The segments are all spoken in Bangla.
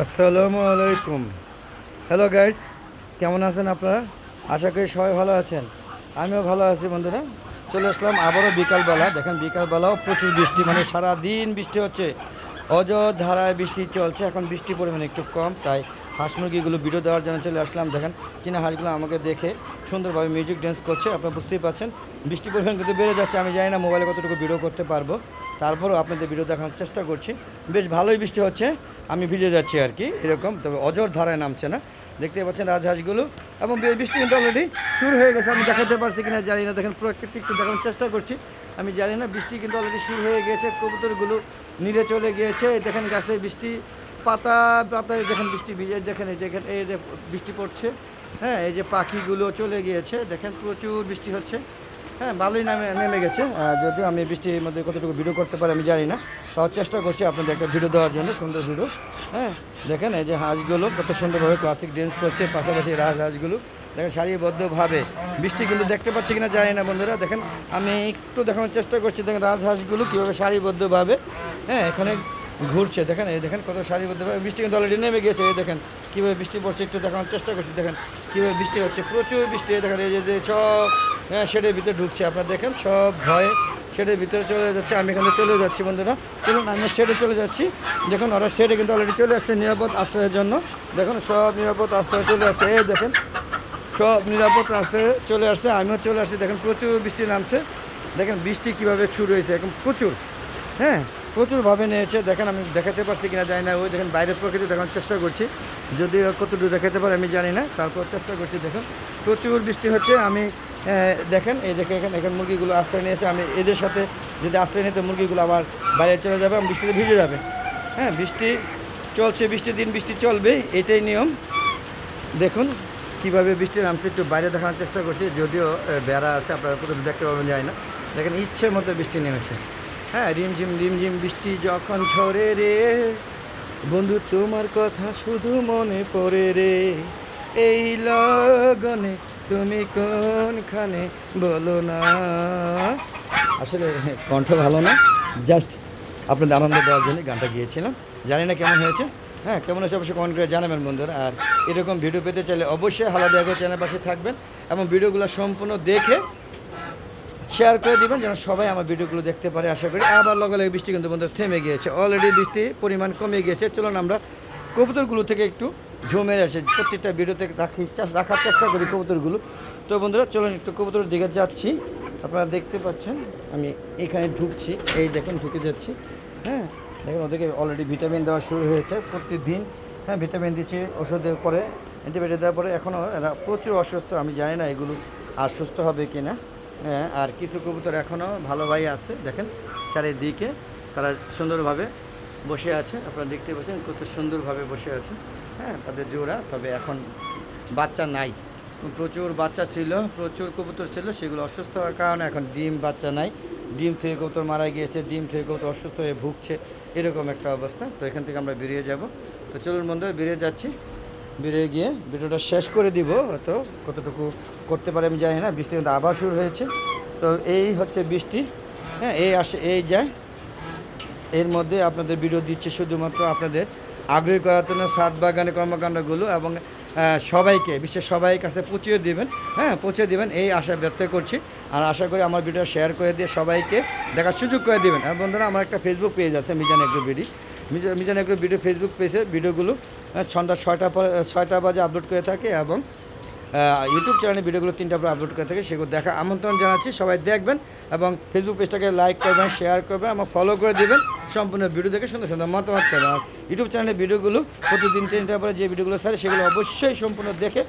আসসালামু আলাইকুম। হ্যালো গাইস কেমন আছেন আপনারা? আশা করি সবাই ভালো আছেন। আমিও ভালো আছি বন্ধুরা। চলে আসলাম আবারও বিকালবেলা। দেখেন বিকালবেলাও প্রচুর বৃষ্টি মানে সারা দিন বৃষ্টি হচ্ছে। অজর ধারায় বৃষ্টি চলছে, এখন বৃষ্টি পরিমাণ একটু কম, তাই হাঁস মুরগিগুলো ভিডিও দেওয়ার জন্য চলে আসলাম। দেখেন, চীনা হাঁসগুলো আমাকে দেখে সুন্দরভাবে মিউজিক ড্যান্স করছে, আপনারা বুঝতেই পারছেন বৃষ্টি পরিমাণ কিন্তু বেড়ে যাচ্ছে, আমি জানি না মোবাইলে কতটুকু ভিডিও করতে পারব। তারপরও আপনাদের ভিডিও দেখানোর চেষ্টা করছি। বেশ ভালোই বৃষ্টি হচ্ছে, আমি ভিজে যাচ্ছি আর কি, এরকম। তবে অজর ধারায় নামছে না। দেখতে পাচ্ছেন রাজহাঁসগুলো এবং বৃষ্টি কিন্তু অলরেডি শুরু হয়ে গেছে, আমি দেখাতে পারছি কিনা জানি না। দেখেন প্রকৃতি একটু দেখানোর চেষ্টা করছি। আমি জানি না, বৃষ্টি কিন্তু অলরেডি শুরু হয়ে গিয়েছে, কবুতরগুলো নিড়ে চলে গিয়েছে। দেখেন গাছে বৃষ্টি পাতা পাতায় দেখেন বৃষ্টি ভিজে দেখেন, এই দেখেন, এই যে বৃষ্টি পড়ছে হ্যাঁ এই যে পাখিগুলো চলে গিয়েছে, দেখেন প্রচুর বৃষ্টি হচ্ছে হ্যাঁ ভালোই নামে, নেমে গেছে যদিও আমি বৃষ্টির মধ্যে কতটুকু ভিডিও করতে পারি আমি জানি না, তাও চেষ্টা করছি আপনাদের একটা ভিডিও দেওয়ার জন্য, সুন্দর ভিডিও হ্যাঁ দেখেন এই যে হাঁসগুলো কত সুন্দরভাবে ক্লাসিক ড্যান্স করছে, পাশাপাশি রাজ হাঁসগুলো, দেখেন সারিবদ্ধভাবে, বৃষ্টি কিন্তু দেখতে পাচ্ছি কিনা জানি না বন্ধুরা, দেখেন আমি একটু দেখানোর চেষ্টা করছি, দেখেন রাজহাঁসগুলো কীভাবে সারিবদ্ধভাবে হ্যাঁ এখানে ঘুরছে, দেখেন, এই দেখেন কত সারিবদ্ধভাবে বৃষ্টি কিন্তু অলরেডি নেমে গেছে এই দেখেন, কীভাবে বৃষ্টি পড়ছে একটু দেখানোর চেষ্টা করছি, দেখেন, কীভাবে বৃষ্টি হচ্ছে, প্রচুর বৃষ্টি দেখেন, এই যে সব হ্যাঁ শেডের ভিতরে ঢুকছে, আপনারা দেখেন, সব ভয়ে শেডের ভিতরে চলে যাচ্ছে, আমি এখানে চলে যাচ্ছি, বন্ধুরা, চলুন আমি শেডে চলে যাচ্ছি। দেখুন, ওরা শেডে কিন্তু অলরেডি চলে আসছে, নিরাপদ আশ্রয়ের জন্য। দেখুন, সব নিরাপদ আশ্রয়ে চলে আসছে, এই দেখেন, সব নিরাপদ রাস্তায় চলে আসছে, আমিও চলে আসছি, দেখেন, প্রচুর বৃষ্টি নামছে। দেখেন, বৃষ্টি কীভাবে শুরু হয়েছে এখন প্রচুর হ্যাঁ। প্রচুরভাবে নিয়েছে। দেখেন, আমি দেখাতে পারছি কিনা জানি না। ওই দেখেন, বাইরের প্রকৃতি দেখানোর চেষ্টা করছি। যদিও কতটুকু দেখাতে পারে আমি জানি না। তারপর চেষ্টা করছি, দেখুন। প্রচুর বৃষ্টি হচ্ছে। আমি দেখেন, এই দেখে এখানে এখানে মুরগিগুলো আশ্রয় নিয়েছে। আমি এদের সাথে যদি আশ্রয় নিতে মুরগিগুলো আবার বাইরে চলে যাবে বৃষ্টিতে ভিজে যাবে। হ্যাঁ বৃষ্টি চলছে বৃষ্টির দিন, বৃষ্টি চলবে এটাই নিয়ম। দেখুন, কীভাবে বৃষ্টি নামছে, একটু বাইরে দেখানোর চেষ্টা করছি। যদিও বেড়া আছে, আপনারা কোথাও দেখতে পাবেন যায় না। দেখেন ইচ্ছে মতো বৃষ্টি নেমেছে। হ্যাঁ রিমঝিম রিমঝিম বৃষ্টি যখন ঝরে রে, বন্ধু তোমার কথা শুধু মনে পড়ে রে। এই লগনে তুমি কোনখানে বলো না? আসলে কণ্ঠ ভালো না জাস্ট আপনাদের আনন্দ দেওয়ার জন্য গানটা গিয়েছিলাম। জানি না কেমন হয়েছে। হ্যাঁ কেমন হয়েছে অবশ্যই কমেন্ট করে জানাবেন বন্ধুরা। আর এরকম ভিডিও পেতে চাইলে অবশ্যই হালাদা চ্যানেল পাশে থাকবেন এবং ভিডিওগুলো সম্পূর্ণ দেখে শেয়ার করে দিবেন যেন সবাই আমার ভিডিওগুলো দেখতে পারে, আশা করি। আবার লগে লগে বৃষ্টি কিন্তু বন্ধুরা থেমে গিয়েছে। অলরেডি বৃষ্টি পরিমাণ কমে গিয়েছে। চলুন আমরা কবুতরগুলো থেকে একটু ঝুমে আসে। প্রত্যেকটা ভিডিওতে রাখি রাখার চেষ্টা করি কবুতরগুলো। তো বন্ধুরা, চলুন একটু কবুতরের দিকে যাচ্ছি। আপনারা দেখতে পাচ্ছেন, আমি এখানে ঢুকছি। এই দেখুন, ঢুকে যাচ্ছি। হ্যাঁ দেখুন ওদেরকে অলরেডি ভিটামিন দেওয়া শুরু হয়েছে প্রতিদিন। হ্যাঁ ভিটামিন দিচ্ছি, ওষুধ দেওয়ার পরে অ্যান্টিবায়োটিক দেওয়ার পরে এখনও এরা প্রচুর অসুস্থ। আমি জানি না এগুলো আর সুস্থ হবে কি না আর কিছু কবুতর এখনও ভালোভাবে আছে, দেখেন, চারিদিকে তারা সুন্দরভাবে বসে আছে। আপনারা দেখতে পাচ্ছেন কত সুন্দরভাবে বসে আছে। হ্যাঁ তাদের জোড়া, তবে এখন বাচ্চা নাই। প্রচুর বাচ্চা ছিল, প্রচুর কবুতর ছিল, সেগুলো অসুস্থ হওয়ার কারণে এখন ডিম বাচ্চা নাই। ডিম থেকে কবুতর মারা গিয়েছে, ডিম থেকে কবুতর অসুস্থ হয়ে ভুগছে, এরকম একটা অবস্থা। তো এখান থেকে আমরা বেরিয়ে যাব। তো চলুন বন্ধুরা, বেরিয়ে যাচ্ছি। বেরিয়ে গিয়ে ভিডিওটা শেষ করে দিব, হয়তো কতটুকু করতে পারে আমি জানি না বৃষ্টি কিন্তু আবার শুরু হয়েছে। তো এই হচ্ছে বৃষ্টি হ্যাঁ এই আসে, এই যায়। এর মধ্যে আপনাদের ভিডিও দিচ্ছে শুধুমাত্র আপনাদের আগ্রহী করার জন্য সাত বাগানের কর্মকাণ্ডগুলো এবং সবাইকে বিশ্বের সবাই কাছে পৌঁছে দিবেন হ্যাঁ পৌঁছে দিবেন, এই আশা ব্যক্ত করছি। আর আশা করি আমার ভিডিও শেয়ার করে দিয়ে সবাইকে দেখার সুযোগ করে দিবেন। বন্ধুরা, আমার একটা ফেসবুক পেজ আছে, মিজান এগ্রো বিডি। মিজা- মিজান এগ্রো ভিডিও ফেসবুক পেজে ভিডিওগুলো সন্ধ্যা ছয়টা পর ছয়টা বাজে আপলোড করে থাকে এবং ইউটিউব চ্যানেলে ভিডিওগুলো তিনটা পরে আপলোড করে থাকে, সেগুলো দেখা আমন্ত্রণ জানাচ্ছি। সবাই দেখবেন এবং ফেসবুক পেজটাকে লাইক করবেন শেয়ার করবেন এবং ফলো করে দিবেন সম্পূর্ণ ভিডিও দেখে সুন্দর সুন্দর মতামত করবেন আর ইউটিউব চ্যানেলে ভিডিওগুলো প্রতিদিন তিনটা পরে যে ভিডিওগুলো ছাড়ে, সেগুলো অবশ্যই সম্পূর্ণ দেখে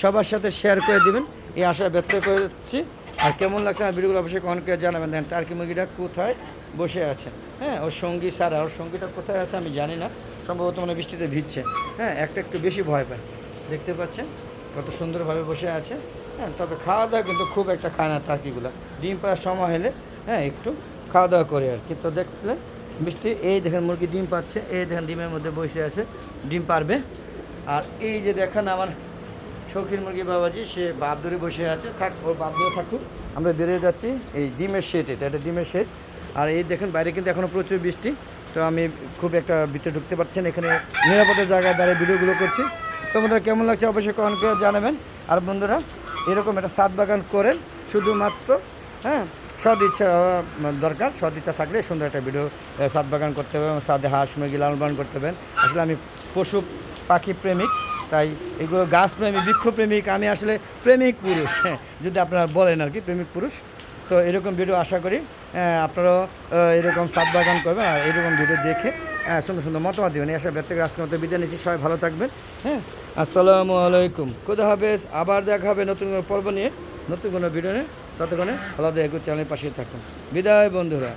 সবার সাথে শেয়ার করে দিবেন। এই আশা ব্যক্ত করেছি। আর কেমন লাগছে আমার ভিডিওগুলো অবশ্যই করে জানাবেন। দেন টার্কি মুরগিটা কোথায় বসে আছে? হ্যাঁ ওর সঙ্গী সারা, ওর সঙ্গীটা কোথায় আছে আমি জানি না। সম্ভবত মানে বৃষ্টিতে ভিজছে। হ্যাঁ একটা একটু বেশি ভয় পায়। দেখতে পাচ্ছেন? কত সুন্দরভাবে বসে আছে। হ্যাঁ তবে খাওয়া দাওয়া কিন্তু খুব একটা খায় না টার্কিগুলো। ডিম পাড়ার সময় হলে হ্যাঁ একটু খাওয়া দাওয়া করে আর কি। তো দেখলে বৃষ্টি এই দেখেন মুরগি ডিম পাচ্ছে, এই দেখেন ডিমের মধ্যে বসে আছে, ডিম পারবে। আর এই যে দেখেন আমার শৌখিন মুরগি বাবাজি, সে বাপ ধরে বসে আছে। থাক ওর বাপ ধরে থাকুক, আমরা বেরিয়ে যাচ্ছি এই ডিমের শেড এটা এটা ডিমের শেড। আর এই দেখেন, বাইরে কিন্তু এখনও প্রচুর বৃষ্টি, তো আমি খুব একটা ভিতরে ঢুকতে পারছেন এখানে নিরাপদের জায়গায় দাঁড়িয়ে ভিডিওগুলো করছি। তোমাদের কেমন লাগছে অবশ্যই কমেন্ট করে জানাবেন। আর বন্ধুরা, এরকম একটা সাত বাগান করেন, শুধুমাত্র হ্যাঁ সদ ইচ্ছা দরকার, সদ ইচ্ছা থাকলে সুন্দর একটা ভিডিও সাত বাগান করতে হবে সাদে হাঁস মুরগি লালন পালন করতে হবেন আসলে আমি পশু পাখি প্রেমিক তাই এগুলো গাছ প্রেমিক, বৃক্ষ প্রেমিক, আমি আসলে প্রেমিক পুরুষ হ্যাঁ যদি আপনারা বলেন আর কি, প্রেমিক পুরুষ। তো এরকম ভিডিও আশা করি আপনারাও এরকম সাত বাগান করবেন আর এরকম ভিডিও দেখে সুন্দর সুন্দর মতামত দেবেন। এই আশা ব্যক্তি আজকের মতো বিদায় নিচ্ছি। সবাই ভালো থাকবেন হ্যাঁ। আসসালামু আলাইকুম। খুদা হাফেজ। আবার দেখা হবে নতুন কোনো পর্ব নিয়ে, নতুন কোনো ভিডিও নিয়ে। ততক্ষণে আলাদা একুশ চ্যানেলের পাশে থাকুন। বিদায় বন্ধুরা।